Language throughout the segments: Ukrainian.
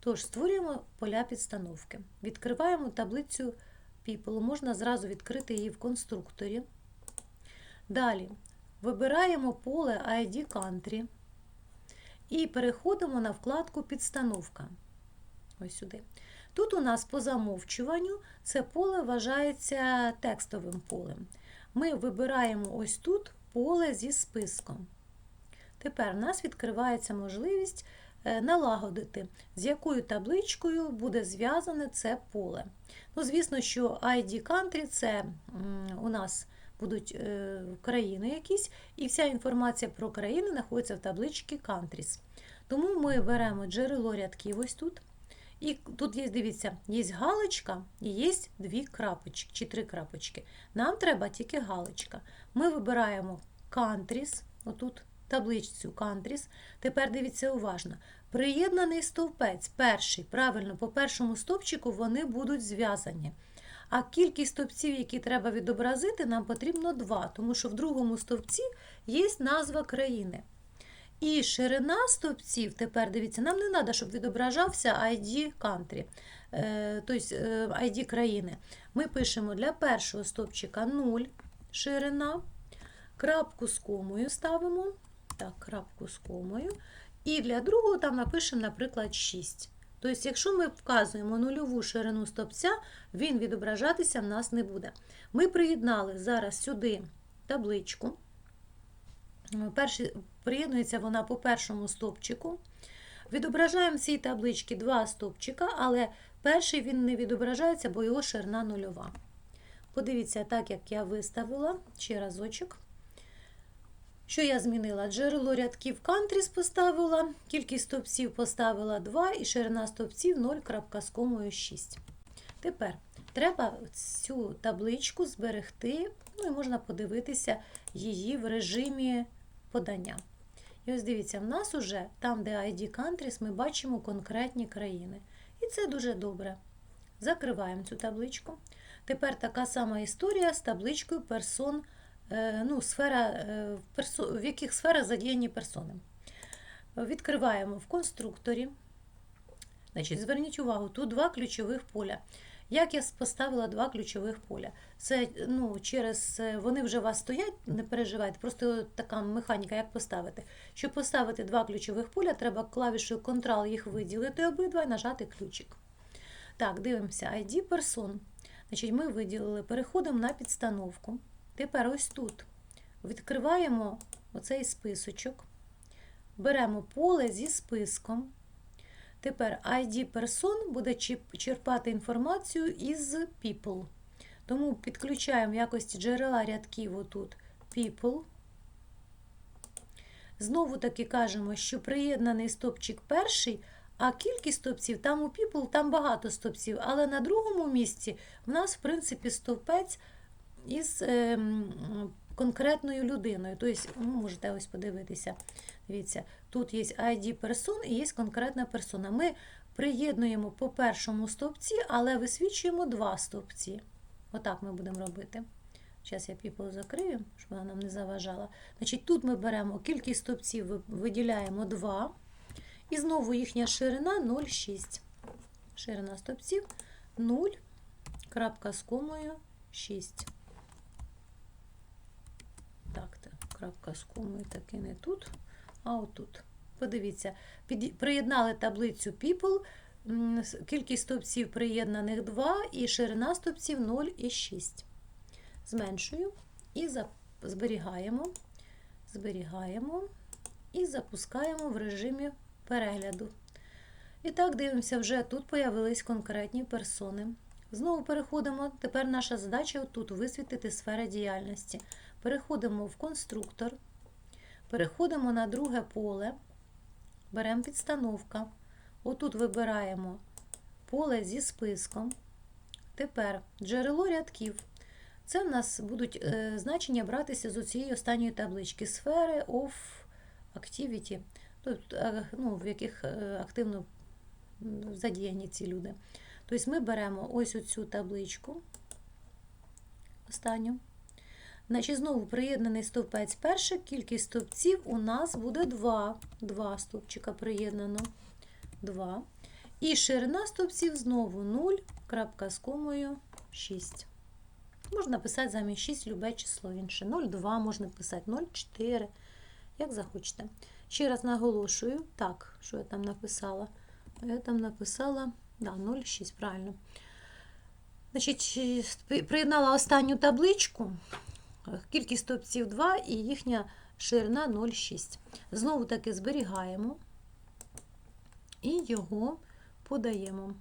Тож, створюємо поля підстановки. Відкриваємо таблицю People. Можна зразу відкрити її в конструкторі. Далі вибираємо поле ID Country і переходимо на вкладку Підстановка. Ось сюди. Тут у нас по замовчуванню це поле вважається текстовим полем. Ми вибираємо ось тут поле зі списком. Тепер у нас відкривається можливість налагодити, з якою табличкою буде зв'язане це поле. Ну, звісно, що ID Country це у нас будуть е, країни якісь, і вся інформація про країни знаходиться в табличці Countries. Тому ми беремо джерело рядків ось тут. І тут є, дивіться, є галочка і є дві крапочки чи три крапочки. Нам треба тільки галочка. Ми вибираємо countries, отут табличцю countries. Тепер дивіться уважно. Приєднаний стовпець, перший, правильно, по першому стовпчику вони будуть зв'язані. А кількість стовпців, які треба відобразити, нам потрібно два, тому що в другому стовпці є назва країни. І ширина стовпців, тепер дивіться, нам не треба, щоб відображався ID country, е, тобто е, ID країни. Ми пишемо для першого стовпчика 0 ширина, крапку з комою ставимо. Так, крапку з комою. І для другого там напишемо, наприклад, 6. Тобто, якщо ми вказуємо нульову ширину стовпця, він відображатися в нас не буде. Ми приєднали зараз сюди табличку. Перший, приєднується вона по першому стовпчику. Відображаємо в цій табличці два стовпчика, але перший він не відображається, бо його ширина нульова. Подивіться, так як я виставила ще разочок. Що я змінила? Джерело рядків Countries поставила, кількість стовпців поставила 2 і ширина стовпців 0, з комою 6. Тепер треба цю табличку зберегти, ну і можна подивитися її в режимі подання. І ось дивіться, в нас уже там, де ID Countries, ми бачимо конкретні країни. І це дуже добре. Закриваємо цю табличку. Тепер така сама історія з табличкою е, ну, сфера, е, в яких сферах задіяні персони. Відкриваємо в конструкторі. Значить, зверніть увагу, тут два ключових поля. Як я поставила два ключових поля? Це ну, через е, вони вже у вас стоять, не переживайте, просто така механіка, як поставити. Щоб поставити два ключових поля, треба клавішою Ctrl їх виділити обидва і нажати ключик. Так, дивимося, ID person. Значить, ми виділили, переходимо на підстановку. Тепер ось тут відкриваємо оцей списочок, беремо поле зі списком. Тепер ID person буде черпати інформацію із people. Тому підключаємо в якості джерела рядків отут people. Знову таки кажемо, що приєднаний стопчик перший, а кількість стовпців там у people там багато стовпців, але на другому місці в нас, в принципі, стовпець із е, конкретною людиною. Тобто, ну, можете ось подивитися. Дивіться, тут є ID персон і є конкретна персона. Ми приєднуємо по першому стовпці, але висвічуємо два стовпці. Отак ми будемо робити. Зараз я people закрию, щоб вона нам не заважала. Значить, тут ми беремо кількість стовпців, виділяємо 2. І знову їхня ширина 0,6. Ширина стовпців 0, крапка з комою 6. Так, так, крапка з комою таки не тут, а отут. Подивіться, під, приєднали таблицю people, кількість стовпців приєднаних 2 і ширина стовпців 0 і 6. Зменшую і за- зберігаємо, зберігаємо і запускаємо в режимі перегляду. І так дивимося, вже тут появились конкретні персони. Знову переходимо. Тепер наша задача тут висвітити сфери діяльності. Переходимо в конструктор, переходимо на друге поле, беремо підстановка. Отут вибираємо поле зі списком. Тепер джерело рядків. Це в нас будуть е, значення братися з цієї останньої таблички сфери of activity, тобто, ну, в яких е, активно задіяні ці люди. Тобто ми беремо ось оцю табличку, останню. Значить, знову приєднаний стовпець перший, кількість стовпців у нас буде 2. Два стовпчика приєднано. 2. І ширина стовпців знову 0, крапка з комою 6. Можна писати замість 6 любе число інше. 0,2 можна писати, 0,4, як захочете. Ще раз наголошую, так, що я там написала? Я там написала да, 0,6, правильно. Значить, приєднала останню табличку, кількість стовпців 2 і їхня ширина 0,6. Знову таки зберігаємо і його подаємо.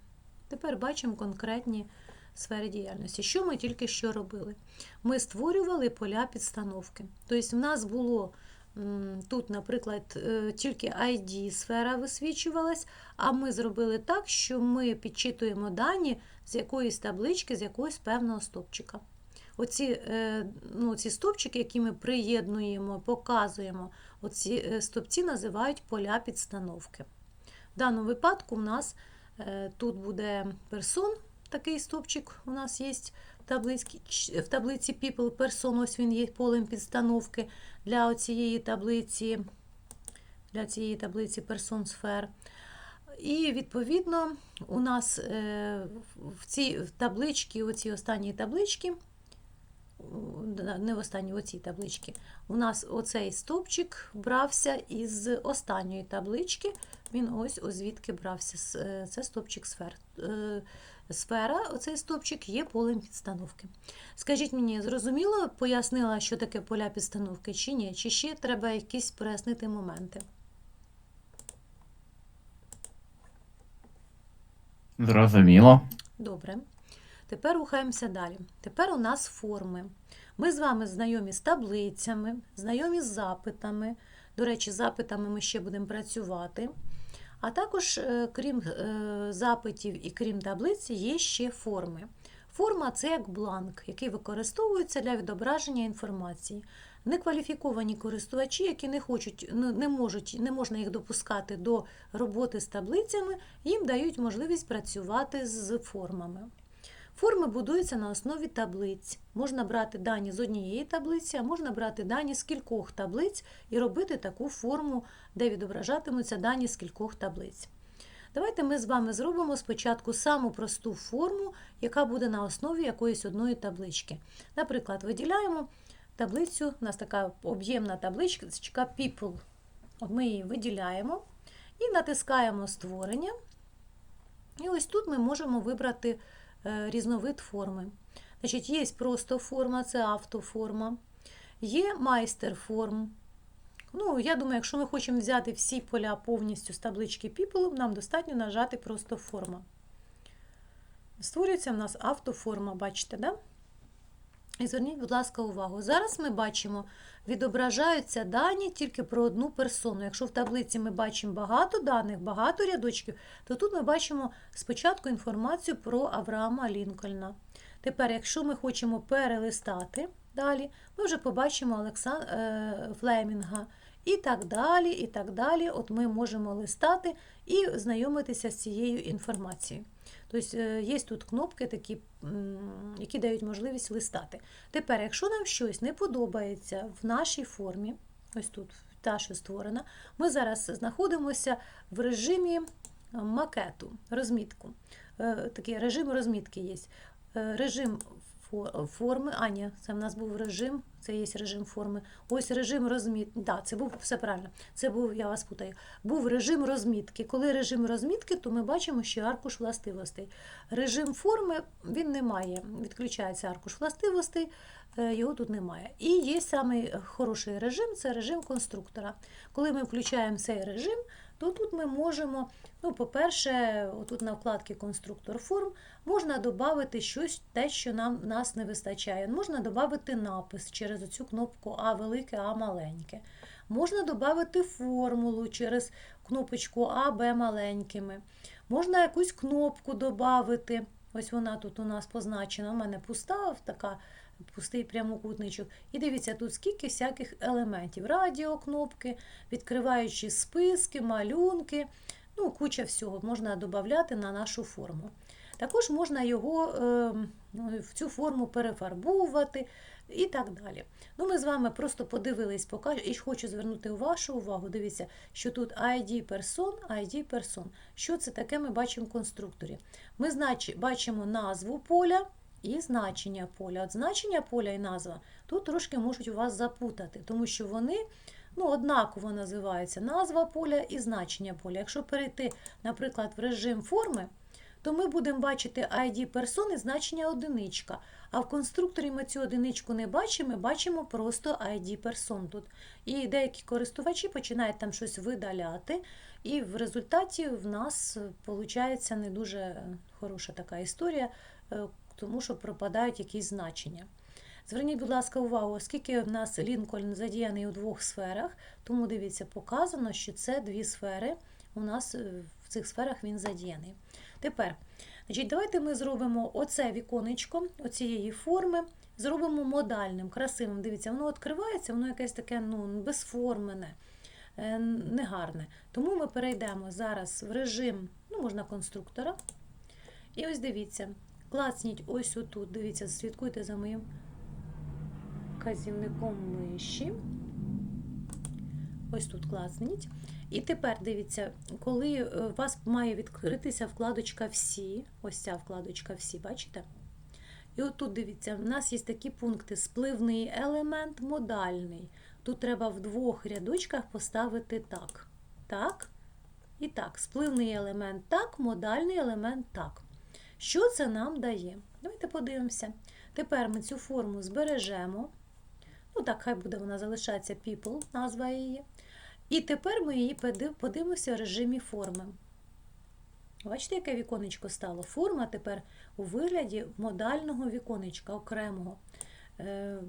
Тепер бачимо конкретні сфери діяльності. Що ми тільки що робили? Ми створювали поля підстановки. Тобто, в нас було тут, наприклад, е, тільки ID сфера висвічувалась, а ми зробили так, що ми підчитуємо дані з якоїсь таблички, з якогось певного стопчика. Оці, е, ну, ці стовпчики, які ми приєднуємо, показуємо, оці е, стовпці називають поля підстановки. В даному випадку у нас е, тут буде персон, такий стовпчик у нас є в таблиці, People Person, ось він є полем підстановки для цієї таблиці, для цієї таблиці Person сфер. І відповідно у нас в цій табличці, оці останні таблички, не в останній, оцій табличці, у нас оцей стовпчик брався із останньої таблички. Він ось ось звідки брався. Е, Це стовпчик сфер. Е, Сфера, оцей стовпчик є полем підстановки. Скажіть мені, зрозуміло, пояснила, що таке поля підстановки, чи ні? Чи ще треба якісь прояснити моменти? Зрозуміло. Добре. Тепер рухаємося далі. Тепер у нас форми. Ми з вами знайомі з таблицями, знайомі з запитами. До речі, запитами ми ще будемо працювати. А також, е, крім е, запитів і крім таблиць, є ще форми. Форма це як бланк, який використовується для відображення інформації. Некваліфіковані користувачі, які не хочуть, ну, не можуть, не можна їх допускати до роботи з таблицями, їм дають можливість працювати з формами. Форми будуються на основі таблиць. Можна брати дані з однієї таблиці, а можна брати дані з кількох таблиць і робити таку форму, де відображатимуться дані з кількох таблиць. Давайте ми з вами зробимо спочатку саму просту форму, яка буде на основі якоїсь одної таблички. Наприклад, виділяємо таблицю, у нас така об'ємна табличка People. Ми її виділяємо і натискаємо створення. І ось тут ми можемо вибрати різновид форми. Значить, є просто форма, це автоформа, є майстер-форм. Ну, я думаю, якщо ми хочемо взяти всі поля повністю з таблички People, нам достатньо нажати просто форма. Створюється в нас автоформа, бачите, да? І зверніть, будь ласка, увагу. Зараз ми бачимо, відображаються дані тільки про одну персону. Якщо в таблиці ми бачимо багато даних, багато рядочків, то тут ми бачимо спочатку інформацію про Авраама Лінкольна. Тепер, якщо ми хочемо перелистати далі, ми вже побачимо е, Флемінга. І так далі, і так далі. От ми можемо листати і знайомитися з цією інформацією. Тобто е, є тут кнопки, такі, які дають можливість листати. Тепер, якщо нам щось не подобається в нашій формі, ось тут та, що створена, ми зараз знаходимося в режимі е, макету, розмітку. Е, Такий режим розмітки є. Режим форми, а ні, це в нас був режим, це є режим форми. Ось режим розмітки. Да, це був все правильно. Це був, я вас путаю. Був режим розмітки. Коли режим розмітки, то ми бачимо, що аркуш властивостей. Режим форми він не має. Відключається аркуш властивостей, е, його тут немає. І є самий хороший режим це режим конструктора. Коли ми включаємо цей режим, то тут ми можемо, ну, по-перше, отут на вкладці конструктор форм можна додати щось, те, що нам нас не вистачає. Можна додати напис через цю кнопку А велике, А маленьке. Можна додати формулу через кнопочку А, Б маленькими. Можна якусь кнопку додати. Ось вона тут у нас позначена. У мене пуста, така пустий прямокутничок. І дивіться, тут скільки всяких елементів. Радіокнопки, відкриваючі списки, малюнки. Ну, куча всього можна додати на нашу форму. Також можна його е, в цю форму перефарбовувати і так далі. Ну, ми з вами просто подивились, покажу, і хочу звернути вашу увагу. Дивіться, що тут ID person, ID person. Що це таке ми бачимо в конструкторі? Ми бачимо назву поля і значення поля. От значення поля і назва тут трошки можуть у вас запутати, тому що вони ну, однаково називаються назва поля і значення поля. Якщо перейти, наприклад, в режим форми, то ми будемо бачити ID персони значення одиничка. А в конструкторі ми цю одиничку не бачимо, ми бачимо просто ID персон тут. І деякі користувачі починають там щось видаляти, і в результаті в нас виходить не дуже хороша така історія, е, тому що пропадають якісь значення. Зверніть, будь ласка, увагу, оскільки в нас Лінкольн задіяний у двох сферах, тому дивіться, показано, що це дві сфери. У нас е, в цих сферах він задіяний. Тепер, значить, давайте ми зробимо оце віконечко оцієї форми, зробимо модальним, красивим. Дивіться, воно відкривається, воно якесь таке ну, безформене, е, негарне. Тому ми перейдемо зараз в режим, ну, можна конструктора. І ось дивіться, клацніть ось отут, дивіться, слідкуйте за моїм вказівником миші. Ось тут класніть. І тепер дивіться, коли е, у вас має відкритися вкладочка Всі, ось ця вкладочка Всі, бачите? І отут дивіться, в нас є такі пункти: спливний елемент, модальний. Тут треба в двох рядочках поставити так. Так. І так, спливний елемент так, модальний елемент так. Що це нам дає? Давайте подивимося. Тепер ми цю форму збережемо. Ну так, хай буде вона залишається people, назва її. І тепер ми її подивимося в режимі форми. Бачите, яке віконечко стало? Форма тепер у вигляді модального віконечка, окремого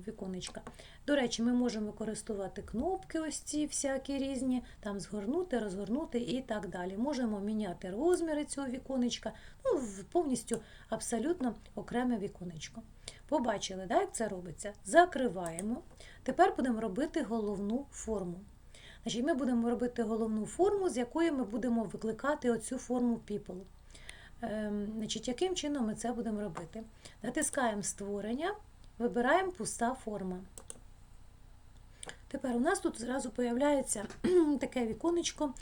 віконечка. До речі, ми можемо використовувати кнопки, ось ці всякі різні, там згорнути, розгорнути і так далі. Можемо міняти розміри цього віконечка, ну, повністю абсолютно окреме віконечко. Побачили, да, як це робиться? Закриваємо. Тепер будемо робити головну форму. Значить, Ми будемо робити головну форму, з якої ми будемо викликати оцю форму people. Ем, значить, Яким чином ми це будемо робити? Натискаємо створення, вибираємо пуста форма. Тепер у нас тут зразу з'являється таке віконечко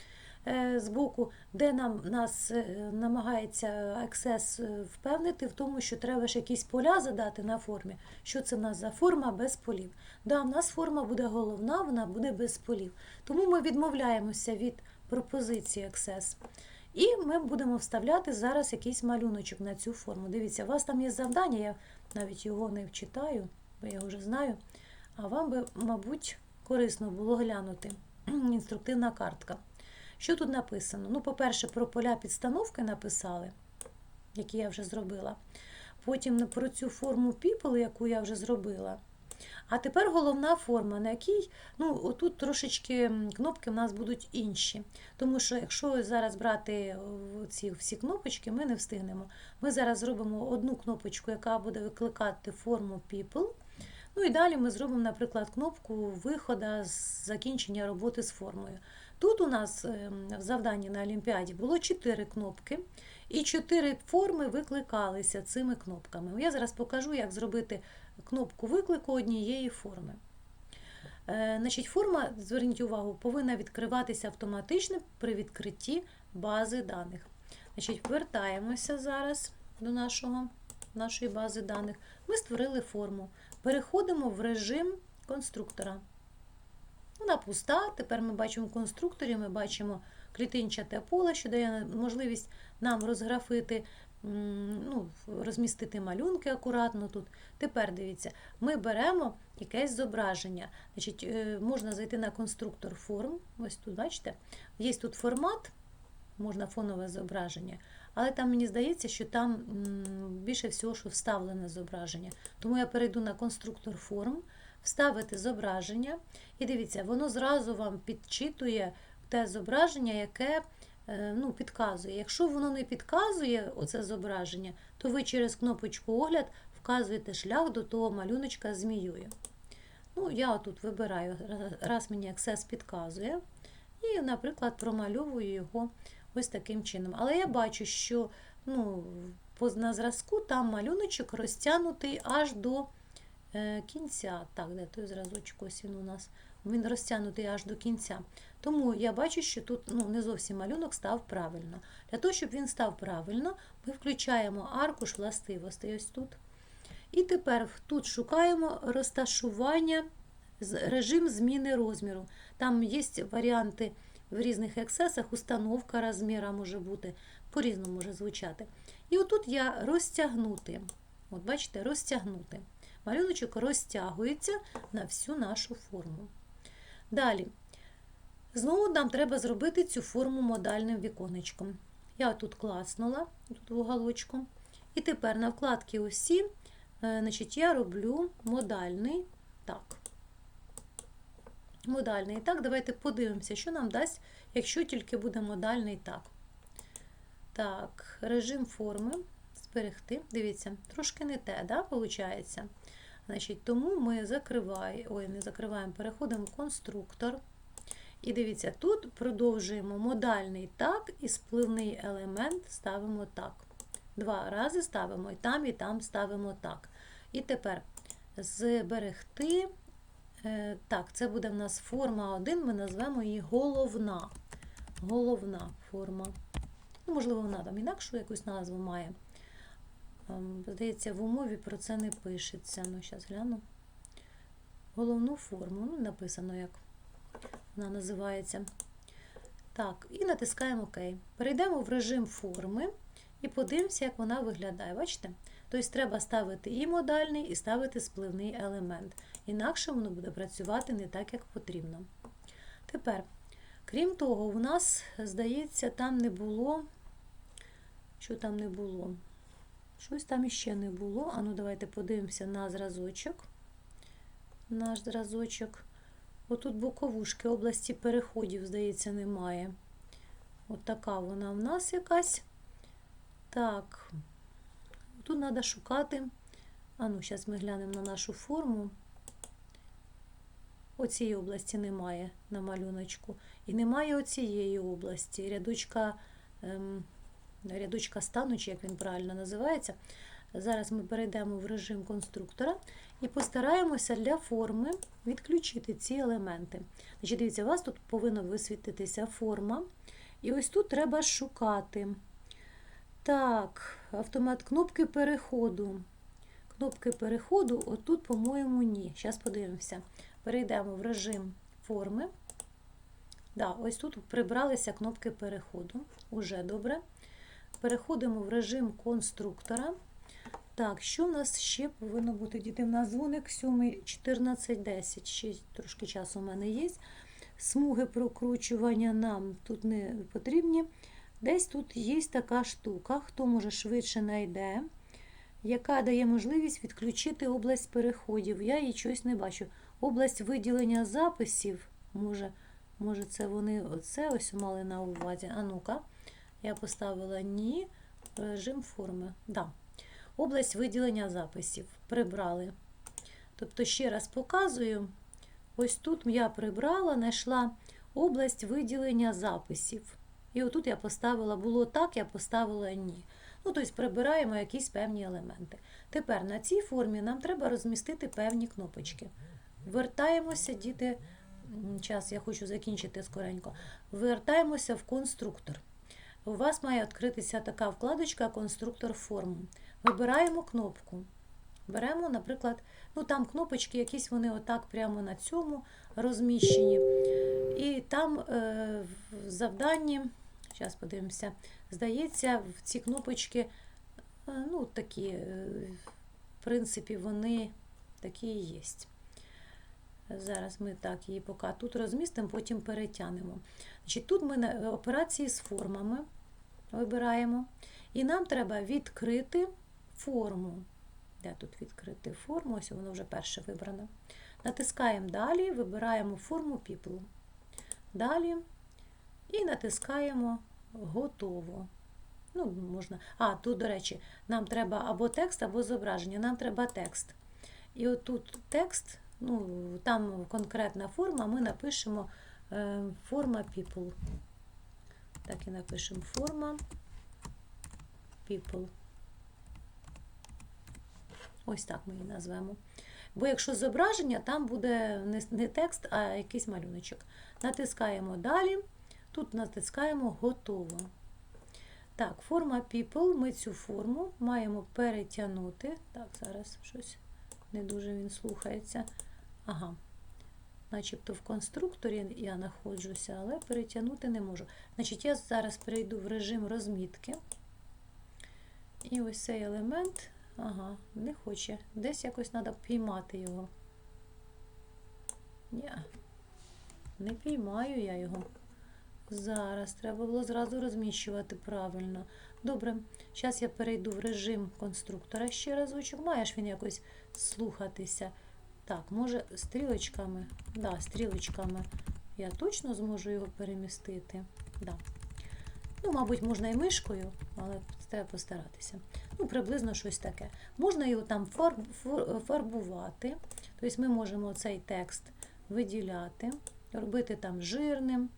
е, збоку, де нам нас е, намагається Access е, впевнити в тому, що треба ж якісь поля задати на формі. Що це в нас за форма без полів? Да, в нас форма буде головна, вона буде без полів. Тому ми відмовляємося від пропозиції Access. І ми будемо вставляти зараз якийсь малюночок на цю форму. Дивіться, у вас там є завдання, я навіть його не вчитаю, бо я його вже знаю. А вам би, мабуть, корисно було глянути інструктивна картка. Що тут написано? Ну, по-перше, про поля підстановки написали, які я вже зробила. Потім про цю форму people, яку я вже зробила. А тепер головна форма, на якій ну, отут трошечки кнопки в нас будуть інші. Тому що, якщо зараз брати ці всі кнопочки, ми не встигнемо. Ми зараз зробимо одну кнопочку, яка буде викликати форму people. Ну і далі ми зробимо, наприклад, кнопку виходу з закінчення роботи з формою. Тут у нас в завданні на Олімпіаді було 4 кнопки, і 4 форми викликалися цими кнопками. Я зараз покажу, як зробити кнопку виклику однієї форми. Е, значить, Форма, зверніть увагу, повинна відкриватися автоматично при відкритті бази даних. Значить, Вертаємося зараз до нашого, нашої бази даних. Ми створили форму. Переходимо в режим конструктора. Вона пуста. Тепер ми бачимо в конструкторі, ми бачимо клітинчате поле, що дає можливість нам розграфити, ну, розмістити малюнки акуратно тут. Тепер дивіться, ми беремо якесь зображення. Значить, е, Можна зайти на конструктор форм. Ось тут, бачите, є тут формат, можна фонове зображення. Але там мені здається, що там більше всього, що вставлене зображення. Тому я перейду на конструктор форм, вставити зображення. І дивіться, воно зразу вам підчитує те зображення, яке ну, підказує. Якщо воно не підказує оце зображення, то ви через кнопочку огляд вказуєте шлях до того малюночка з змією. Ну, Я тут вибираю, раз мені Access підказує. І, наприклад, промальовую його ось таким чином. Але я бачу, що ну, на зразку там малюночок розтягнутий аж до е, кінця. Так, де той зразочок ось він у нас. Він розтягнутий аж до кінця. Тому я бачу, що тут ну, не зовсім малюнок став правильно. Для того, щоб він став правильно, ми включаємо аркуш властивостей ось тут. І тепер тут шукаємо розташування, режим зміни розміру. Там є варіанти в різних ексесах, установка розміра може бути, по-різному може звучати. І отут я розтягнути. От бачите, розтягнути. Малюночок розтягується на всю нашу форму. Далі. Знову нам треба зробити цю форму модальним віконечком. Я тут класнула тут в уголочку. І тепер на вкладці усі, е, значить, я роблю модальний так. Модальний так. Давайте подивимося, що нам дасть, якщо тільки буде модальний так. Так, режим форми зберегти. Дивіться, трошки не те, да, виходить? Значить, тому ми закриваємо, ой, не закриваємо, переходимо в конструктор. І дивіться, тут продовжуємо модальний так і спливний елемент ставимо так. Два рази ставимо і там, і там ставимо так. І тепер зберегти. Е, Так, це буде в нас форма 1, ми назвемо її головна. Головна форма. Ну, можливо, вона там інакшу якусь назву має. Ем, Здається, в умові про це не пишеться. Ну, зараз гляну. Головну форму. Ну, написано, як вона називається. Так, і натискаємо ОК. Перейдемо в режим форми і подивимося, як вона виглядає. Бачите? Тобто треба ставити і модальний, і ставити спливний елемент. Інакше воно буде працювати не так, як потрібно. Тепер, крім того, у нас, здається, там не було. Що там не було? Щось там іще не було. Ану, давайте подивимося на зразочок. Наш зразочок. Отут боковушки області переходів, здається, немає. От така вона в нас якась. Так, тут треба шукати. А ну, зараз ми глянемо на нашу форму. Оцієї області немає на малюночку. І немає оцієї області. Рядочка, ем, рядочка стану, чи як він правильно називається. Зараз ми перейдемо в режим конструктора і постараємося для форми відключити ці елементи. Значить, дивіться, у вас тут повинна висвітитися форма. І ось тут треба шукати. Так, автомат кнопки переходу. Кнопки переходу, отут, по-моєму, ні. Зараз подивимося. Перейдемо в режим форми. Да, ось тут прибралися кнопки переходу. Уже добре. Переходимо в режим конструктора. Так, що в нас ще повинно бути? Діти, в нас дзвоник 7, 14, 10. Ще трошки часу у мене є. Смуги прокручування нам тут не потрібні. Десь тут є така штука, хто може швидше знайде, яка дає можливість відключити область переходів. Я її щось не бачу. Область виділення записів, може, може це вони оце ось мали на увазі. А ну-ка, я поставила ні, режим форми. Да. Область виділення записів прибрали. Тобто, ще раз показую, ось тут я прибрала, знайшла область виділення записів. І отут я поставила, було так, я поставила ні. Ну, тобто прибираємо якісь певні елементи. Тепер на цій формі нам треба розмістити певні кнопочки. Вертаємося, діти, час я хочу закінчити скоренько. Вертаємося в конструктор. У вас має відкритися така вкладочка Конструктор форм. Вибираємо кнопку. Беремо, наприклад, ну там кнопочки, якісь вони отак прямо на цьому розміщені. І там е, в завданні, зараз подивимося, здається, в ці кнопочки, е, ну, такі, е, в принципі, вони такі і є. Зараз ми так її поки тут розмістимо, потім перетягнемо. Значить, тут ми на операції з формами вибираємо. І нам треба відкрити форму. Де тут відкрити форму? Ось воно вже перше вибрано. Натискаємо далі, вибираємо форму People. Далі і натискаємо Готово. Ну, можна. А, тут, до речі, нам треба або текст, або зображення. Нам треба текст. І отут текст, ну, там конкретна форма, ми напишемо е, форма People. Так і напишемо форма People. Ось так ми її назвемо. Бо якщо зображення, там буде не, текст, а якийсь малюночок. Натискаємо далі. Тут натискаємо готово. Так, форма people. Ми цю форму маємо перетягнути. Так, зараз щось не дуже він слухається. Ага. Начебто в конструкторі я знаходжуся, але перетягнути не можу. Значить, я зараз перейду в режим розмітки. І ось цей елемент, ага, не хоче. Десь якось треба піймати його. Ні, не піймаю я його. Зараз треба було зразу розміщувати правильно. Добре, зараз я перейду в режим конструктора ще разочок. Маєш він якось слухатися. Так, може стрілочками. Да, стрілочками я точно зможу його перемістити. Да. Ну, мабуть, можна і мишкою, але треба постаратися. Ну, приблизно щось таке. Можна його там фарб, фар- фарбувати. Тобто ми можемо цей текст виділяти, робити там жирним,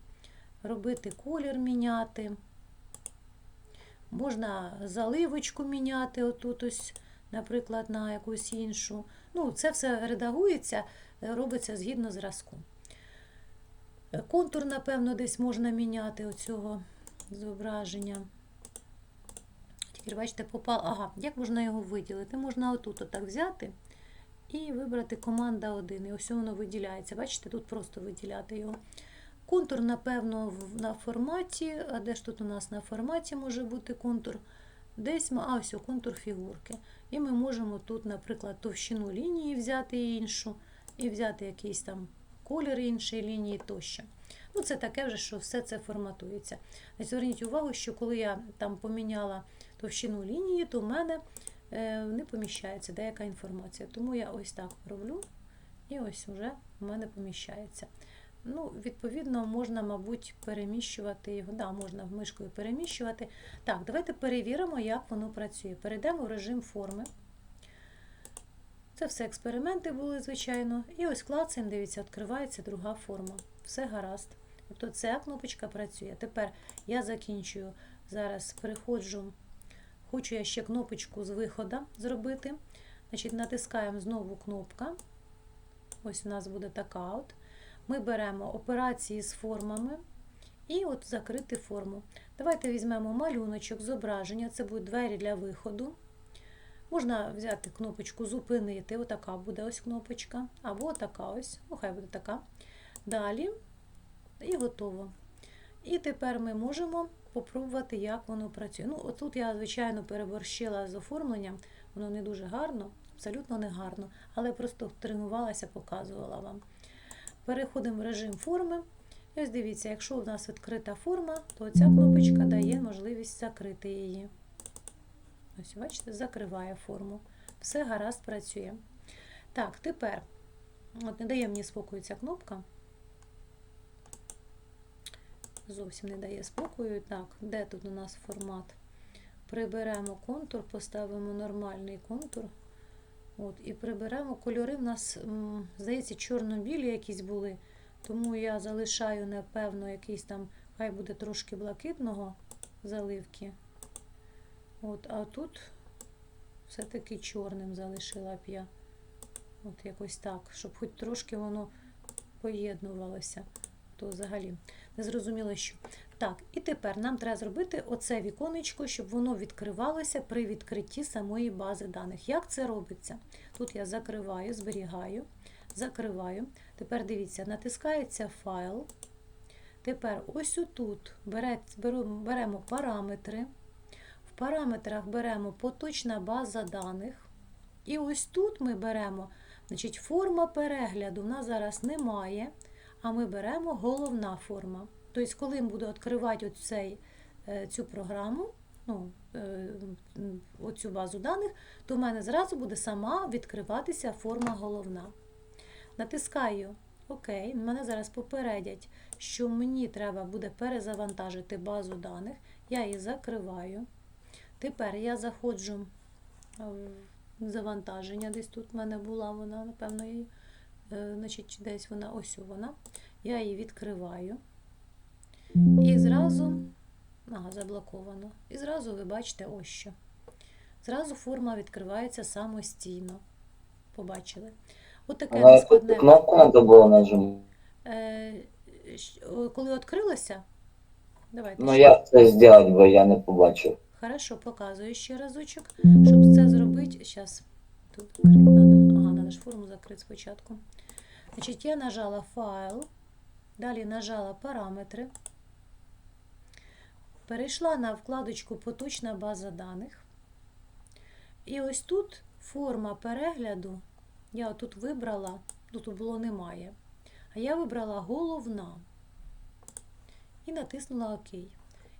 робити колір міняти. Можна заливочку міняти, отут ось, наприклад, на якусь іншу. Ну, це все редагується, робиться згідно зразку. Контур, напевно, десь можна міняти оцього зображення. Тепер, бачите, попав. Ага, як можна його виділити? Можна отут отак взяти і вибрати команда 1. І ось воно виділяється. Бачите, тут просто виділяти його. Контур, напевно, на форматі. А де ж тут у нас на форматі може бути контур? Десь а ось контур фігурки. І ми можемо тут, наприклад, товщину лінії взяти іншу, і взяти якийсь там колір іншої лінії тощо. Ну, це таке вже, що все це форматується. Зверніть увагу, що коли я там поміняла товщину лінії, то в мене е, не поміщається деяка інформація. Тому я ось так роблю, і ось вже в мене поміщається. Ну, відповідно, можна, мабуть, переміщувати його. Да, можна мишкою переміщувати. Так, давайте перевіримо, як воно працює. Перейдемо в режим форми. Це все експерименти були, звичайно. І ось клацаємо, дивіться, відкривається друга форма. Все гаразд. Тобто ця кнопочка працює. Тепер я закінчую. Зараз переходжу. Хочу я ще кнопочку з виходу зробити. Значить, натискаємо знову кнопка. Ось у нас буде така от. Ми беремо операції з формами і от закрити форму. Давайте візьмемо малюночок, зображення. Це будуть двері для виходу. Можна взяти кнопочку зупинити, отака буде ось кнопочка, або така ось, ну хай буде така. Далі і готово. І тепер ми можемо попробувати, як воно працює. Ну, отут я, звичайно, переборщила з оформленням, воно не дуже гарно, абсолютно не гарно, але просто тренувалася, показувала вам. Переходимо в режим форми. І ось дивіться, якщо у нас відкрита форма, то ця кнопочка дає можливість закрити її. Ось, бачите, закриває форму. Все гаразд працює. Так, тепер, от не дає мені спокою ця кнопка. Зовсім не дає спокою. Так, де тут у нас формат? Приберемо контур, поставимо нормальний контур. От, і приберемо кольори. У нас, здається, чорно-білі якісь були. Тому я залишаю, напевно, якийсь там, хай буде трошки блакитного заливки. От, а тут все-таки чорним залишила б я. От якось так, щоб хоч трошки воно поєднувалося. То взагалі не зрозуміло, що. Так, і тепер нам треба зробити оце віконечко, щоб воно відкривалося при відкритті самої бази даних. Як це робиться? Тут я закриваю, зберігаю, закриваю. Тепер дивіться, натискається файл. Тепер ось отут беремо параметри. В параметрах беремо поточна база даних. І ось тут ми беремо значить, форма перегляду. У нас зараз немає, а ми беремо головна форма. Тобто, коли буду відкривати оцей, е, цю програму, ну, е, оцю базу даних, то в мене зразу буде сама відкриватися форма головна. Натискаю ОК. Мене зараз попередять, що мені треба буде перезавантажити базу даних. Я її закриваю. Тепер я заходжу в завантаження. Десь тут в мене була вона, напевно, її, е, значить, десь вона, ось вона. Я її відкриваю. І зразу, ага, заблоковано. І зразу ви бачите ось що. зразу форма відкривається самостійно. Побачили? От таке На нескладне. кнопку треба було нажимати? Е, коли відкрилося, давайте Ну ще. як це зробити, бо я не побачив. Хорошо, показую ще разочок, щоб це зробити. Зараз тут Ага, форму закрити спочатку. Значить, я нажала файл, далі нажала параметри, перейшла на вкладочку Поточна база даних. І ось тут форма перегляду. Я тут вибрала, ну, тут було немає. А я вибрала головна і натиснула ОК.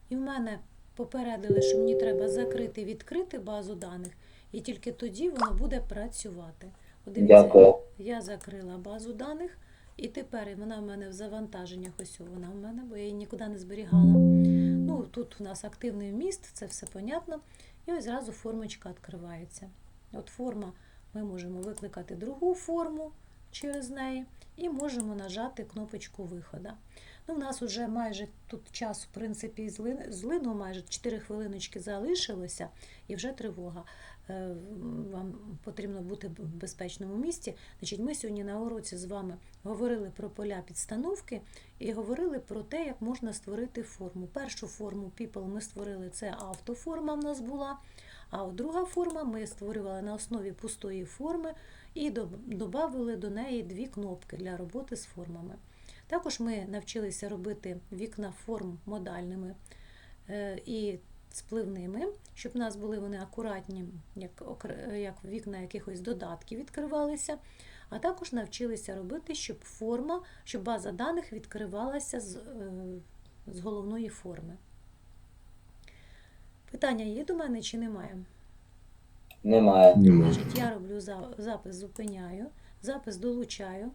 І в мене попередили, що мені треба закрити відкрити базу даних, і тільки тоді воно буде працювати. От дивіться, Дякую. я закрила базу даних, і тепер вона в мене в завантаженнях. Ось вона в мене, бо я її нікуди не зберігала. Ну, тут у нас активний вміст, це все понятно. І ось зразу формочка відкривається. От форма, ми можемо викликати другу форму через неї і можемо нажати кнопочку виходу. Ну, у нас вже майже тут час, в принципі, злин- злинув, майже 4 хвилиночки залишилося, і вже тривога. Е, Вам потрібно бути в безпечному місці. Значить, ми сьогодні на уроці з вами говорили про поля підстановки і говорили про те, як можна створити форму. Першу форму People ми створили, це автоформа в нас була. А от друга форма ми створювали на основі пустої форми і додали до неї дві кнопки для роботи з формами. Також ми навчилися робити вікна форм модальними е, і спливними, щоб у нас були вони акуратні, як, як вікна якихось додатків відкривалися. А також навчилися робити, щоб форма, щоб база даних відкривалася з, е, з головної форми. Питання є до мене чи немає? Немає. Немає. Значить, я роблю запис, зупиняю, запис долучаю.